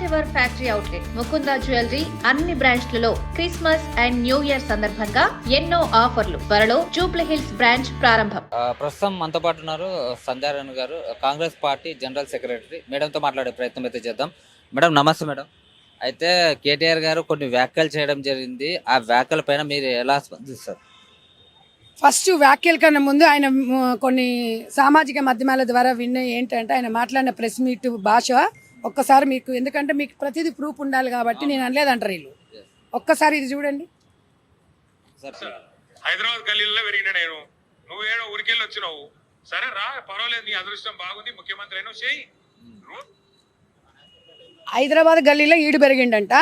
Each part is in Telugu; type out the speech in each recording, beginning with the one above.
First ever factory outlet Mukunda jewellery అన్ని బ్రాంచ్లలో క్రిస్మస్ అండ్ న్యూ ఇయర్ సందర్భంగా ఎన్నో ఆఫర్లు. త్వరలో జూబ్లీ హిల్స్ బ్రాంచ్ ప్రారంభం. ప్రస్తుతం మనతో పాటు ఉన్నారు సంధ్యారాణి గారు. Congress party general secretary. మేడంతో మాట్లాడే ప్రయత్నం అయితే చేద్దాం. మేడం నమస్తే మేడం. అయితే కేటీఆర్ గారు కొన్ని వ్యాఖ్యలు చేయడం జరిగింది. ఆ వ్యాఖ్యల పైన మీరు ఎలా స్పందిస్తారు? ఫస్ట్ వ్యాఖ్యల కన్నా ముందు ఆయన కొన్ని సామాజిక మాధ్యమాల ద్వారా విన్న ఏంటంటే ఆయన మాట్లాడిన ప్రెస్ మీట్ భాష ఒక్కసారి మీకు ఎందుకంటే మీకు ప్రతిదీ ప్రూఫ్ ఉండాలి కాబట్టి నేను అనలేదంటారు వీళ్ళు. ఒక్కసారి ఇది చూడండి. హైదరాబాద్ గల్లీలో పెరిగిన నేను. నువ్వేడో ఊరికెళ్ళి వచ్చినావు. సరే రా పర్వాలేదు నీ అదృష్టం బాగుంది ముఖ్యమంత్రి అయినా చేయి రో- హైదరాబాద్ గల్లీలో ఈడు పెరిగిండంట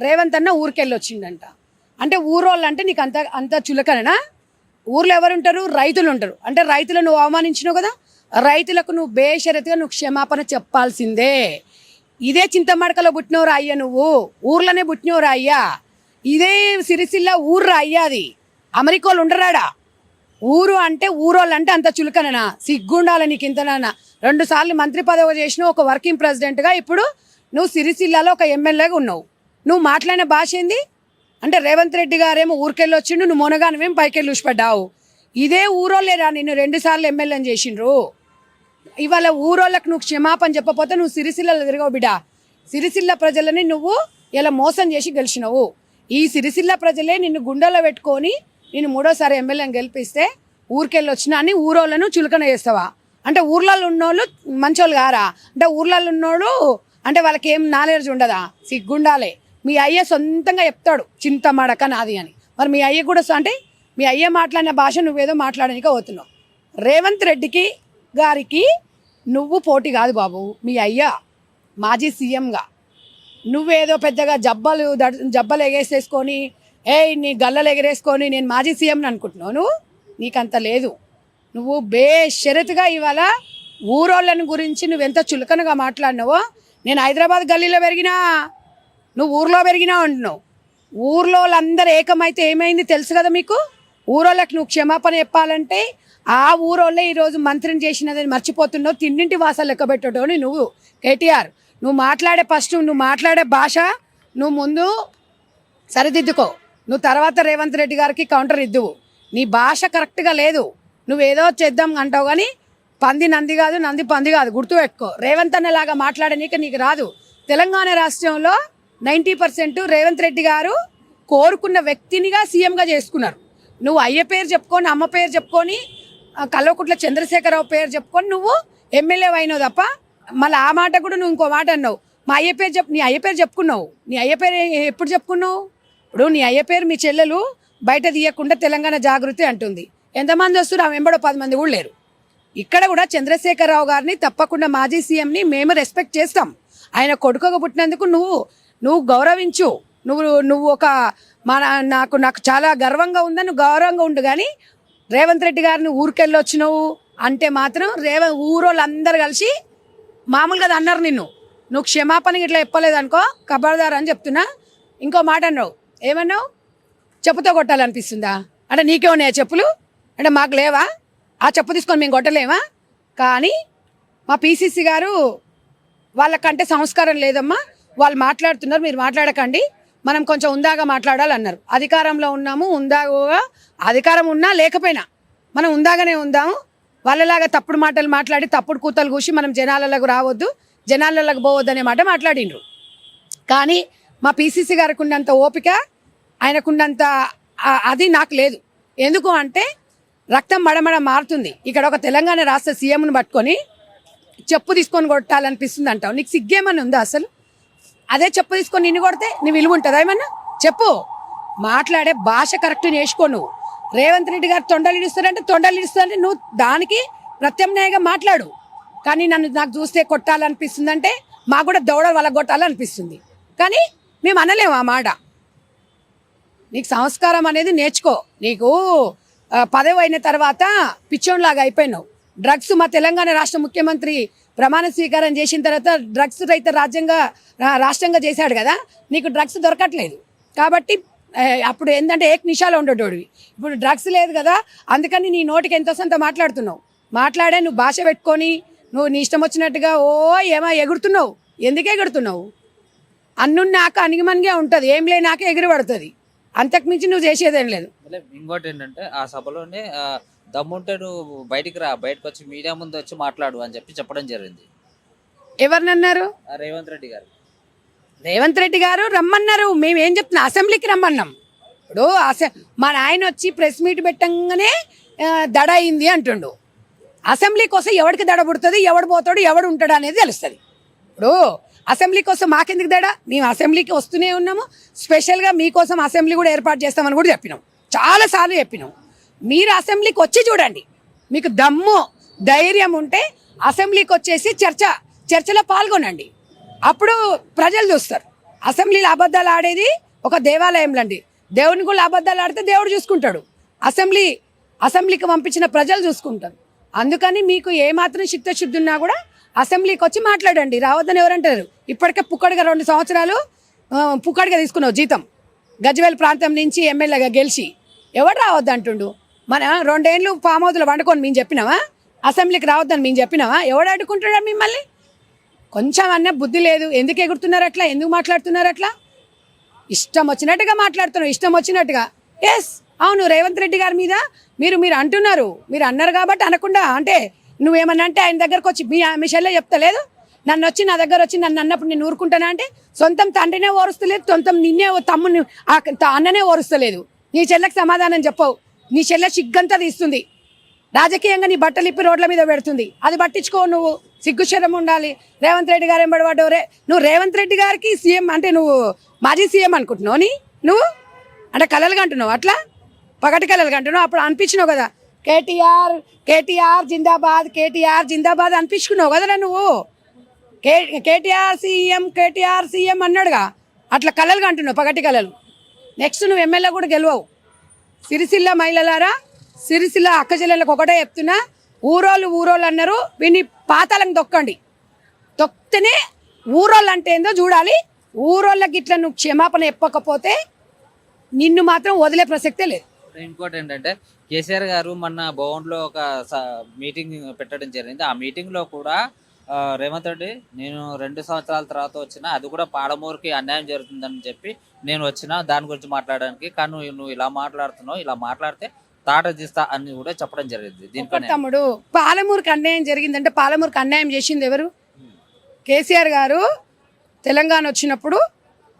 రేవంత్ అన్న ఊరికెళ్ళి వచ్చిండంట. అంటే ఊరోళ్ళు అంటే నీకు అంత అంత చులకననా? ఊర్లో ఎవరు ఉంటారు? రైతులు ఉంటారు. అంటే రైతులను నువ్వు అవమానించినావు కదా రైతులకు నువ్వు బేషరతుగా నువ్వు క్షమాపణ చెప్పాల్సిందే. ఇదే చింతమడకలో పుట్టినవరా అయ్యా నువ్వు. ఊర్లోనే పుట్టినవరా అయ్యా ఇదే సిరిసిల్ల ఊర్రా అయ్యా అది. అమెరికాలు ఉండరాడా? ఊరు అంటే ఊరోళ్ళు అంటే అంత చులకననా? సిగ్గుండాల నీకు ఇంతనన్నా రెండు సార్లు మంత్రి పదవి చేసిన ఒక వర్కింగ్ ప్రెసిడెంట్గా ఇప్పుడు నువ్వు సిరిసిల్లలో ఒక ఎమ్మెల్యేగా ఉన్నావు. నువ్వు మాట్లాడిన భాష ఏంది? అంటే రేవంత్ రెడ్డి గారేమో ఊరికెళ్ళి వచ్చిండు నువ్వు మొనగానమేం పైకెళ్ళి చూసిపడ్డావు ఇదే ఊరోళ్ళేరా నిన్ను రెండు సార్లు ఎమ్మెల్యేని చేసిండ్రు? ఇవాళ ఊరోళ్ళకు నువ్వు క్షమాపణ చెప్పకపోతే నువ్వు సిరిసిల్లలో తిరగవు బిడ్డ. సిరిసిల్ల ప్రజలని నువ్వు ఇలా మోసం చేసి గెలిచినవు. ఈ సిరిసిల్ల ప్రజలే నిన్ను గుండెలో పెట్టుకొని నేను మూడోసారి ఎమ్మెల్యేని గెలిపిస్తే ఊరికెళ్ళి వచ్చినా అని ఊరోళ్ళను చులకన చేస్తావా? అంటే ఊర్లలో ఉన్నోళ్ళు మంచోళ్ళు కారా? అంటే ఊర్లలో ఉన్నోళ్ళు అంటే వాళ్ళకి ఏం నాలెడ్జ్ ఉండదా? సిగ్గుండాలే. మీ అయ్య సొంతంగా చెప్తాడు చింత మడక నాది అని. మరి మీ అయ్య కూడా అంటే మీ అయ్య మాట్లాడిన భాష నువ్వేదో మాట్లాడడానికి పోతున్నావు. రేవంత్ రెడ్డికి గారికి నువ్వు పోటీ కాదు బాబు మీ అయ్య మాజీ సీఎంగా. నువ్వేదో పెద్దగా జబ్బలు జబ్బలు ఎగేసేసుకొని ఏ నీ గల్లలు ఎగరేసుకొని నేను మాజీ సీఎంని అనుకుంటున్నాను నీకంత లేదు. నువ్వు బేషరతుగా ఇవాళ ఊరోళ్ళని గురించి నువ్వెంత చులకనగా మాట్లాడినావో నేను హైదరాబాద్ గల్లీలో పెరిగినా నువ్వు ఊర్లో పెరిగినా అంటున్నావు. ఊర్లో వాళ్ళందరూ ఏకమైతే ఏమైంది తెలుసు కదా మీకు? ఊరోళ్ళకి నువ్వు క్షమాపణ చెప్పాలంటే ఆ ఊరోళ్ళే ఈరోజు మంత్రిని చేసినదని మర్చిపోతున్నావు తిన్నింటి వాసాలు లెక్క పెట్టేటోని నువ్వు. కేటీఆర్ నువ్వు మాట్లాడే ఫస్ట్ నువ్వు మాట్లాడే భాష నువ్వు ముందు సరిదిద్దుకో. నువ్వు తర్వాత రేవంత్ రెడ్డి గారికి కౌంటర్ ఇద్దువు. నీ భాష కరెక్ట్గా లేదు. నువ్వేదో చేద్దాం అంటావు కానీ పంది నంది కాదు నంది పంది కాదు గుర్తుపెట్టుకో రేవంత్ అన్నలాగా మాట్లాడనీక నీకు రాదు. తెలంగాణ రాష్ట్రంలో నైంటీ పర్సెంట్ రేవంత్ రెడ్డి గారు కోరుకున్న వ్యక్తినిగా సీఎంగా చేసుకున్నారు. నువ్వు అయ్య పేరు చెప్పుకొని అమ్మ పేరు చెప్పుకొని కల్వకుట్ల చంద్రశేఖరరావు పేరు చెప్పుకొని నువ్వు ఎమ్మెల్యే అయినావు తప్ప మళ్ళీ ఆ మాట కూడా నువ్వు ఇంకో మాట అన్నావు. మా అయ్య పేరు చెప్పు నీ అయ్య పేరు చెప్పుకున్నావు. నీ అయ్య పేరు ఎప్పుడు చెప్పుకున్నావు? ఇప్పుడు నీ అయ్య పేరు మీ చెల్లెలు బయట తీయకుండా తెలంగాణ జాగృతి అంటుంది. ఎంతమంది వస్తారు ఆమె వెంబడో పది మంది కూడా లేరు. ఇక్కడ కూడా చంద్రశేఖరరావు గారిని తప్పకుండా మాజీ సీఎంని మేము రెస్పెక్ట్ చేస్తాం. ఆయన కొడుకుగా పుట్టినందుకు నువ్వు నువ్వు గౌరవించు. నువ్వు నువ్వు ఒక మన నాకు నాకు చాలా గర్వంగా ఉందని నువ్వు గౌరవంగా ఉండు కానీ రేవంత్ రెడ్డి గారిని ఊరికెళ్ళి వచ్చినావు అంటే మాత్రం రేవ ఊరోళ్ళందరూ కలిసి మామూలుగా అన్నారు నిన్ను. నువ్వు క్షమాపణ ఇట్లా చెప్పలేదు అనుకో కబర్దార్ అని చెప్తున్నా. ఇంకో మాట అన్నావు. ఏమన్నావు? చెప్పుతో కొట్టాలనిపిస్తుందా? అంటే నీకే ఉన్నాయా చెప్పులు? అంటే మాకు లేవా? ఆ చెప్పు తీసుకొని మేము కొట్టలేమా? కానీ మా పీసీసీ గారు వాళ్ళకంటే సంస్కారం లేదమ్మా. వాళ్ళు మాట్లాడుతున్నారు మీరు మాట్లాడకండి. మనం కొంచెం ఉందాగా మాట్లాడాలన్నారు. అధికారంలో ఉన్నాము ఉందాగా అధికారం ఉన్నా లేకపోయినా మనం ఉందాగానే ఉందాము. వాళ్ళలాగా తప్పుడు మాటలు మాట్లాడి తప్పుడు కూతలు కూసి మనం జనాలకు రావద్దు జనాలకు పోవద్దు అనే మాట మాట్లాడిండ్రు. కానీ మా పీసీసీ గారికి ఉన్నంత ఓపిక ఆయనకున్నంత అది నాకు లేదు. ఎందుకు అంటే రక్తం మడమడ మారుతుంది. ఇక్కడ ఒక తెలంగాణ రాష్ట్ర సీఎంను పట్టుకొని చెప్పు తీసుకొని కొట్టాలనిపిస్తుంది అంటావు నీకు సిగ్గేమని ఉందా అసలు? అదే చెప్పు తీసుకొని నిన్ను కొడితే నీ విలువ ఉంటుందా ఏమన్నా? చెప్పు. మాట్లాడే భాష కరెక్ట్ నేర్చుకో నువ్వు. రేవంత్ రెడ్డి గారు తొండలు ఇడుస్తారంటే తొండలు ఇడుస్తారంటే నువ్వు దానికి ప్రత్యామ్నాయంగా మాట్లాడు. కానీ నన్ను నాకు చూస్తే కొట్టాలనిపిస్తుందంటే మాకు కూడా దౌడ వలగొట్టాలనిపిస్తుంది. కొట్టాలనిపిస్తుంది కానీ మేము అనలేము ఆ మాట. నీకు సంస్కారం అనేది నేర్చుకో. నీకు పదవి అయిన తర్వాత పిచ్చోన్లాగా అయిపోయినావు. డ్రగ్స్ మా తెలంగాణ రాష్ట్ర ముఖ్యమంత్రి ప్రమాణ స్వీకారం చేసిన తర్వాత డ్రగ్స్ రహిత రాజ్యంగా రా- రాష్ట్రంగా చేశాడు కదా నీకు డ్రగ్స్ దొరకట్లేదు. కాబట్టి అప్పుడు ఏంటంటే ఏక్ నిషాలో ఉండేటోడివి. ఇప్పుడు డ్రగ్స్ లేదు కదా అందుకని నీ నోటికి ఎంతో వస్తుందో మాట్లాడుతున్నావు. మాట్లాడే నువ్వు భాష పెట్టుకొని నువ్వు నీ ఇష్టం వచ్చినట్టుగా ఓ ఏమో ఎగురుతున్నావు. ఎందుకు ఎగురుతున్నావు? అన్నున్నాక అణిగిమనిగే ఉంటుంది. ఏం లేనాక ఎగిరి పడుతుంది అంతకుమించి నువ్వు చేసేదేం లేదు. ఇంకోటి ఏంటంటే ఆ సభలోనే దమ్ముంటే నువ్వు బయటికి రా బయటకు వచ్చి మీడియా ముందు వచ్చి మాట్లాడు అని చెప్పి చెప్పడం జరిగింది. ఎవరినన్నారు? ఆ రేవంత్ రెడ్డి గారు. రేవంత్ రెడ్డి గారు రమ్మన్నారు. మేము ఏం చెప్తున్నాం అసెంబ్లీకి రమ్మన్నాం. ఇప్పుడు అసె మా నాయన వచ్చి ప్రెస్ మీట్ పెట్టంగానే దడ అయింది అంటుండు. అసెంబ్లీ కోసం ఎవడికి దడ పుడుతుంది ఎవడు పోతాడు ఎవడు ఉంటాడు అనేది తెలుస్తుంది. ఇప్పుడు అసెంబ్లీ కోసం మాకెందుకు దడ? మేము అసెంబ్లీకి వస్తూనే ఉన్నాము. స్పెషల్గా మీకోసం అసెంబ్లీ కూడా ఏర్పాటు చేస్తామని కూడా చెప్పినాం. చాలాసార్లు చెప్పినాం. మీరు అసెంబ్లీకి వచ్చి చూడండి. మీకు దమ్ము ధైర్యం ఉంటే అసెంబ్లీకి వచ్చేసి చర్చ చర్చలో పాల్గొనండి. అప్పుడు ప్రజలు చూస్తారు. అసెంబ్లీలో అబద్ధాలు ఆడేది ఒక దేవాలయంలో అండి దేవుని కూడా అబద్ధాలు ఆడితే దేవుడు చూసుకుంటాడు. అసెంబ్లీ అసెంబ్లీకి పంపించిన ప్రజలు చూసుకుంటారు. అందుకని మీకు ఏమాత్రం చిత్తశుద్ధి ఉన్నా కూడా అసెంబ్లీకి వచ్చి మాట్లాడండి. రావద్దని ఎవరంటారు? ఇప్పటికే పుక్కడిగా రెండు సంవత్సరాలు పుక్కడిగా తీసుకున్నావు జీతం. గజ్వేల్ ప్రాంతం నుంచి ఎమ్మెల్యేగా గెలిచి ఎవడు రావద్దు అంటుండు మన రెండేళ్ళు ఫామ్ హౌస్లో వండుకొని మేము చెప్పినావా? అసెంబ్లీకి రావద్దని మేము చెప్పినావా? ఎవడు అడ్డుకుంటాడా మిమ్మల్ని? కొంచెం అన్న బుద్ధి లేదు. ఎందుకు ఎగురుతున్నారు అట్లా? ఎందుకు మాట్లాడుతున్నారు అట్లా? ఇష్టం వచ్చినట్టుగా మాట్లాడుతున్నారు ఇష్టం వచ్చినట్టుగా. ఎస్ అవును రేవంత్ రెడ్డి గారి మీద మీరు మీరు అంటున్నారు. మీరు అన్నారు కాబట్టి అనకుండా అంటే నువ్వేమన్నా అంటే ఆయన దగ్గరకు వచ్చి మీ మీ చెల్లె చెప్తలేదు? నన్ను వచ్చి నా దగ్గర వచ్చి నన్ను అన్నప్పుడు నేను ఊరుకుంటానా అంటే? సొంతం తండ్రినే ఓరుస్తలేదు సొంతం నిన్నే తమ్ముని త- అన్ననే ఓరుస్తలేదు. నీ చెల్లెకి సమాధానం చెప్పవు. నీ చెల్లె సిగ్గంతా తీస్తుంది. రాజకీయంగా నీ బట్టలు ఇప్పి రోడ్ల మీద పెడుతుంది. అది పట్టించుకో నువ్వు. సిగ్గుశరం ఉండాలి. రేవంత్ రెడ్డి గారు ఎంబడవాడు రే నువ్వు రేవంత్ రెడ్డి గారికి సీఎం అంటే నువ్వు మాజీ సీఎం అనుకుంటున్నావు నీ? నువ్వు? అంటే కలలుగా అంటున్నావు. అట్లా? పగటి కలలు అంటున్నావు. అప్పుడు అనిపించినావు కదా. కేటీఆర్ కేటీఆర్ జిందాబాద్ కేటీఆర్ జిందాబాద్ అనిపించుకున్నావు కదరా నువ్వు? K KTR CM KTR CM అన్నాడుగా. అట్లా కలలు అంటున్నావు. పగటి కలలు. నెక్స్ట్ నువ్వు ఎమ్మెల్యే కూడా గెలవవు. సిరిసిల్ల మహిళలారా సిరిసిల్ల అక్క ఒకటే చెప్తున్నా ఊరోళ్ళు ఊరోళ్ళు అన్నారు వీని పాతాలకు తొక్కండి. తొక్కితేనే ఊరోళ్ళు అంటే ఏందో చూడాలి. ఊరోళ్ళకి ఇట్లా నువ్వు క్షమాపణ చెప్పకపోతే నిన్ను మాత్రం వదిలే ప్రసక్తే లేదు. ఇంకోటి ఏంటంటే కేసీఆర్ గారు మొన్న భవన్లో ఒక స- మీటింగ్ పెట్టడం జరిగింది. ఆ మీటింగ్లో కూడా రేవంత్ రెడ్డి నేను రెండు సంవత్సరాల తర్వాత వచ్చిన అది కూడా పాడమూరుకి అన్యాయం జరుగుతుందని చెప్పి నేను వచ్చిన దాని గురించి మాట్లాడడానికి. కానీ నువ్వు- నువ్వు ఇలా మాట్లాడుతున్నావు ఇలా మాట్లాడితే తాట తీస్తా అని కూడా చెప్పడం జరిగింది. దీనిపైన. తమ్ముడు పాలమూరుకి అన్యాయం జరిగిందంటే పాలమూరుకి అన్యాయం చేసింది ఎవరు? కేసీఆర్ గారు తెలంగాణ వచ్చినప్పుడు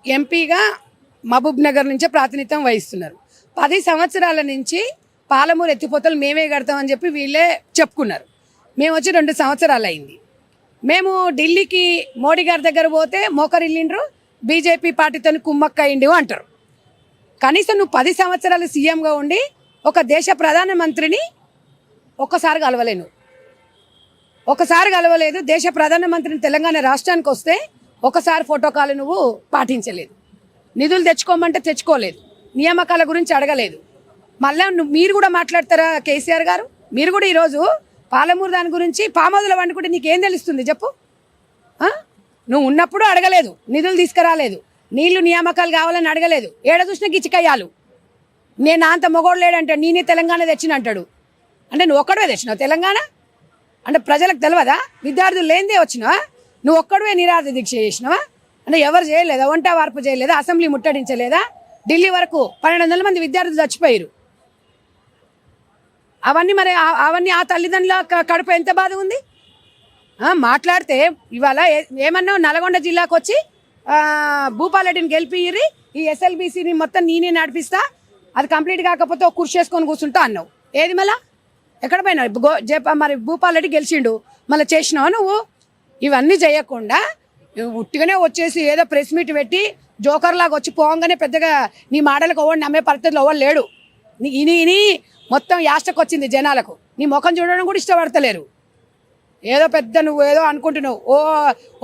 ఎంపీగా మహబూబ్ నగర్ నుంచే ప్రాతినిధ్యం వహిస్తున్నారు. పది సంవత్సరాల నుంచి పాలమూరు ఎత్తిపోతలు మేమే కడతామని చెప్పి వీళ్ళే చెప్పుకున్నారు. మేము వచ్చి రెండు సంవత్సరాలు అయింది. మేము ఢిల్లీకి మోడీ గారి దగ్గర పోతే మోకరిల్లిండ్రు బీజేపీ పార్టీతో కుమ్మక్క అయిండు అంటారు. కనీసం నువ్వు పది సంవత్సరాలు సీఎంగా ఉండి ఒక దేశ ప్రధానమంత్రిని ఒక్కసారి కలవలేను. ఒకసారి కలవలేదు దేశ ప్రధానమంత్రిని తెలంగాణ రాష్ట్రానికి వస్తే ఒకసారి ఫోటోకాలు నువ్వు పాటించలేదు. నిధులు తెచ్చుకోమంటే తెచ్చుకోలేదు. నియామకాల గురించి అడగలేదు. మళ్ళా నువ్వు మీరు కూడా మాట్లాడతారా కేసీఆర్ గారు? మీరు కూడా ఈరోజు పాలమూరు దాని గురించి పామోదుల వండుకుంటే నీకేం తెలుస్తుంది చెప్పు? నువ్వు ఉన్నప్పుడు అడగలేదు నిధులు తీసుకురాలేదు నీళ్ళు నియామకాలు కావాలని అడగలేదు ఏడ చూసినా గిచ్చికయ్యాలు నేను అంత మొగోడు లేడంటాడు నేనే తెలంగాణ తెచ్చిన అంటాడు. అంటే నువ్వు ఒక్కడే తెచ్చినావు తెలంగాణ? అంటే ప్రజలకు తెలియదా విద్యార్థులు లేనిదే వచ్చినావా? నువ్వు ఒక్కడవే నిరాధ దీక్ష చేసినావా? అంటే ఎవరు చేయలేదా? వంట వార్పు చేయలేదా? అసెంబ్లీ ముట్టడించలేదా? ఢిల్లీ వరకు పన్నెండు వందల మంది విద్యార్థులు చచ్చిపోయారు. అవన్నీ మరి అవన్నీ ఆ తల్లిదండ్రుల కడుపు ఎంత బాధ ఉంది? మాట్లాడితే ఇవాళ ఏ- ఏమన్నావు? నల్గొండ జిల్లాకు వచ్చి భూపాలరెడ్డిని గెలిపియ్యి ఈ ఎస్ఎల్బీసీని మొత్తం నేనే నడిపిస్తా అది కంప్లీట్ కాకపోతే ఒక కుర్చీ కూర్చుంటా అన్నావు. ఏది మళ్ళా? ఎక్కడ పోయినావు? గో జప మరి భూపాలరెడ్డి గెలిచిండు మళ్ళీ చేసినావు నువ్వు? ఇవన్నీ చేయకుండా ఉట్టిగానే వచ్చేసి ఏదో ప్రెస్ మీట్ పెట్టి జోకర్ లాగా వచ్చి పోగానే పెద్దగా నీ మాటలకు ఎవరు నమ్మే పరిస్థితులు ఎవరు లేడు. నీ- ఇని ఇని మొత్తం యాష్టకు వచ్చింది జనాలకు. నీ ముఖం చూడడం కూడా ఇష్టపడతలేరు. ఏదో పెద్ద నువ్వు ఏదో అనుకుంటున్నావు. ఓ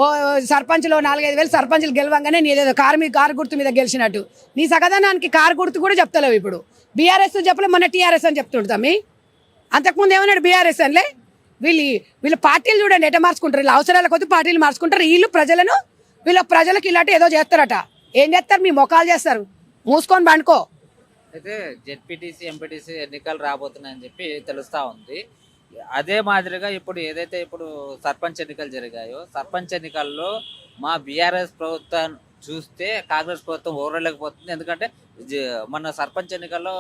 ఓ సర్పంచ్లో నాలుగైదు వేలు సర్పంచ్లు గెలవంగానే నీదేదో కారు మీద కారు గుర్తు మీద గెలిచినట్టు. నీ సగదానానికి కారు గుర్తు కూడా చెప్తలేవు ఇప్పుడు. బీఆర్ఎస్ చెప్పలే మొన్న టీఆర్ఎస్ అని చెప్తుంటామి అంతకుముందు ఏమన్నాడు బీఆర్ఎస్ అనిలే? వీళ్ళు వీళ్ళ పార్టీలు చూడండి ఎట మార్చుకుంటారు? వీళ్ళ అవసరాల కొద్ది పార్టీలు మార్చుకుంటారు. వీళ్ళు ప్రజలను వీళ్ళ ప్రజలకు ఇలాంటి ఏదో చేస్తారట. ఏం చేస్తారు? మీ మొఖాలు చేస్తారు. మూసుకొని పండుకో. అయితే జెడ్పీటీసీ ఎంపీటీసీ ఎన్నికలు రాబోతున్నాయని చెప్పి తెలుస్తూ ఉంది. అదే మాదిరిగా ఇప్పుడు ఏదైతే ఇప్పుడు సర్పంచ్ ఎన్నికలు జరిగాయో సర్పంచ్ ఎన్నికల్లో మా బీఆర్ఎస్ ప్రభుత్వం చూస్తే కాంగ్రెస్ ప్రభుత్వం ఓరలేకపోతుంది ఎందుకంటే మన సర్పంచ్ ఎన్నికల్లో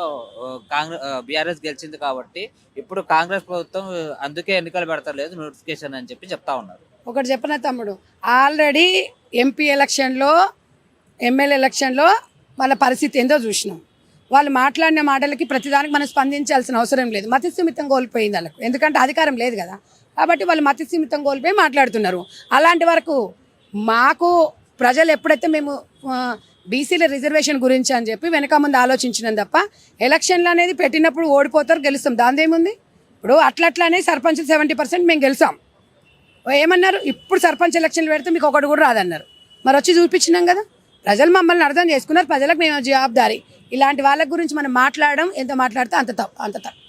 కాంగ్రెస్ బీఆర్ఎస్ గెలిచింది కాబట్టి ఇప్పుడు కాంగ్రెస్ ప్రభుత్వం అందుకే ఎన్నికలు పెడతలేదు నోటిఫికేషన్ అని చెప్పి చెప్తా ఉన్నారు. ఒకటి చెప్పిన తమ్ముడు? ఆల్రెడీ ఎంపీ ఎలక్షన్లో ఎమ్మెల్యే ఎలక్షన్లో మన పరిస్థితి ఏందో చూసినాం. వాళ్ళు మాట్లాడిన మాటలకి ప్రతిదానికి మనం స్పందించాల్సిన అవసరం లేదు. మతి కోల్పోయింది వాళ్ళకు. ఎందుకంటే అధికారం లేదు కదా. కాబట్టి వాళ్ళు మతి కోల్పోయి మాట్లాడుతున్నారు. అలాంటి వరకు మాకు ప్రజలు ఎప్పుడైతే మేము బీసీల రిజర్వేషన్ గురించి అని చెప్పి వెనక ముందు ఆలోచించినాం తప్ప ఎలక్షన్లు అనేది పెట్టినప్పుడు ఓడిపోతారు గెలుస్తాం. దాందేముంది ఇప్పుడు అట్లా అట్లానే సర్పంచ్ సెవెంటీ పర్సెంట్ మేము గెలిచాం ఏమన్నారు? ఇప్పుడు సర్పంచ్ ఎలక్షన్లు పెడితే మీకు ఒకటి కూడా రాదన్నారు. మరి వచ్చి చూపించినాం కదా. ప్రజలు మమ్మల్ని అర్థం చేసుకున్నారు. ప్రజలకు మేము జవాబుదారీ ఇలాంటి వాళ్ళ గురించి మనం మాట్లాడడం ఎంత మాట్లాడితే అంత అంత తప్పు.